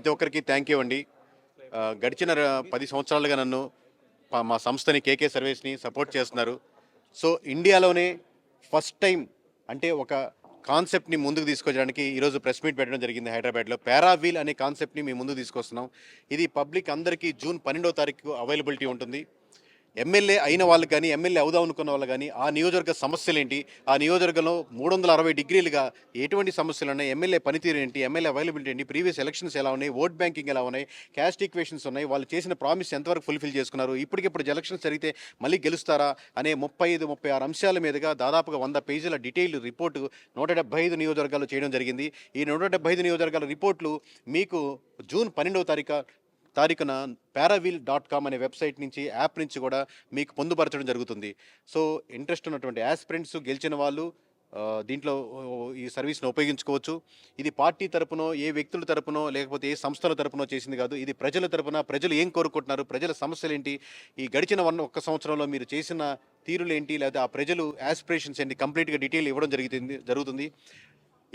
ప్రతి ఒక్కరికి thank you అండి. గడిచిన పది సంవత్సరాలుగా నన్ను మా సంస్థని కేకే సర్వీస్ని సపోర్ట్ చేస్తున్నారు. సో ఇండియాలోనే ఫస్ట్ టైం అంటే ఒక కాన్సెప్ట్ని ముందుకు తీసుకొచ్చడానికి ఈరోజు ప్రెస్ మీట్ పెట్టడం జరిగింది హైదరాబాద్లో. పారావీల్ అనే కాన్సెప్ట్ని మేము ముందుకు తీసుకొస్తున్నాం. ఇది పబ్లిక్ అందరికీ జూన్ పన్నెండో తారీఖు అవైలబిలిటీ ఉంటుంది. ఎమ్మెల్యే అయిన వాళ్ళు కానీ ఎమ్మెల్యే అవుదాం అనుకున్న వాళ్ళు కానీ ఆ నియోజకవర్గ సమస్యలు ఏంటి ఆ నియోజకవర్గంలో మూడు వందల అరవై డిగ్రీలుగా ఎటువంటి సమస్యలు ఉన్నాయి? ఎమ్మెల్యే పనితీరు ఏంటి? ఎమ్మెల్యే అవైలబిలిటీ ఏంటి? ప్రీవియస్ ఎలక్షన్స్ ఎలా ఉన్నాయి? ఓట్ బ్యాంకింగ్ ఎలా ఉన్నాయి? క్యాస్ట్ ఈక్వేషన్స్ ఉన్నాయి. వాళ్ళు చేసిన ప్రామిస్ ఎంతవరకు ఫుల్ఫిల్ చేసుకున్నారు? ఇప్పటికిప్పుడు ఎలక్షన్స్ జరిగితే మళ్ళీ గెలుస్తారా? అనే ముప్పై ఐదు ముప్పై ఆరు అంశాల మీదుగా దాదాపుగా వంద పేజీల డీటెయిల్ రిపోర్టు నూట డెబ్బై ఐదు నియోజకవర్గాలు చేయడం జరిగింది. ఈ నూట డెబ్బై ఐదు నియోజకవర్గాల రిపోర్ట్లు మీకు జూన్ పన్నెండవ తారీఖు తారీఖున పారావీల్ డాట్ కామ్ అనే వెబ్సైట్ నుంచి యాప్ నుంచి కూడా మీకు పొందుపరచడం జరుగుతుంది. సో ఇంట్రెస్ట్ ఉన్నటువంటి యాస్పిరెంట్స్ గెలిచిన వాళ్ళు దీంట్లో ఈ సర్వీస్ను ఉపయోగించుకోవచ్చు. ఇది పార్టీ తరపునో ఏ వ్యక్తుల తరపునో లేకపోతే ఏ సంస్థల తరపునో చేసింది కాదు. ఇది ప్రజల తరపున ప్రజలు ఏం కోరుకుంటున్నారు ప్రజల సమస్యలు ఏంటి ఈ గడిచిన వన్ ఒక్క సంవత్సరంలో మీరు చేసిన తీరులు ఏంటి లేదా ఆ ప్రజలు యాస్పిరేషన్స్ ఏంటి కంప్లీట్గా డీటెయిల్ ఇవ్వడం జరుగుతుంది జరుగుతుంది.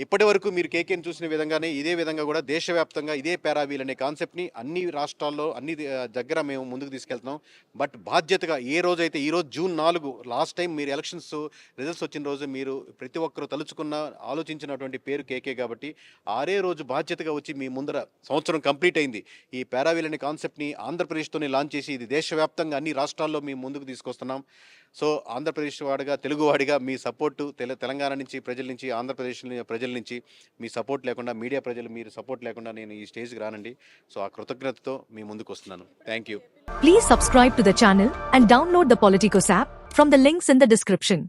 ఇప్పటి వరకు మీరు కేకేని చూసిన విధంగానే ఇదే విధంగా కూడా దేశవ్యాప్తంగా ఇదే పారావీల్ అనే కాన్సెప్ట్ని అన్ని రాష్ట్రాల్లో అన్ని దగ్గర మేము ముందుకు తీసుకెళ్తున్నాం. బట్ బాధ్యతగా ఏ రోజైతే ఈరోజు జూన్ నాలుగు లాస్ట్ టైం మీరు ఎలక్షన్స్ రిజల్ట్స్ వచ్చిన రోజు మీరు ప్రతి ఒక్కరు తలుచుకున్న ఆలోచించినటువంటి పేరు కేకే కాబట్టి ఆరే రోజు బాధ్యతగా వచ్చి మీ ముందర సంవత్సరం కంప్లీట్ అయింది. ఈ పారావీల్ అనే కాన్సెప్ట్ని ఆంధ్రప్రదేశ్తోనే లాంచ్ చేసి ఇది దేశవ్యాప్తంగా అన్ని రాష్ట్రాల్లో మేము ముందుకు తీసుకొస్తున్నాం. సో ఆంధ్రప్రదేశ్ వాడిగా తెలుగువాడిగా మీ సపోర్టు తెల తెలంగాణ నుంచి ప్రజల నుంచి ఆంధ్రప్రదేశ్ ప్రజల నుంచి మీ సపోర్ట్ లేకుండా మీడియా ప్రజలు మీరు సపోర్ట్ లేకుండా నేను ఈ స్టేజ్కి రానండి. సో ఆ కృతజ్ఞతతో మీ ముందుకు వస్తున్నాను. Thank you. Please subscribe to the channel and download the Politicos app from the links in the description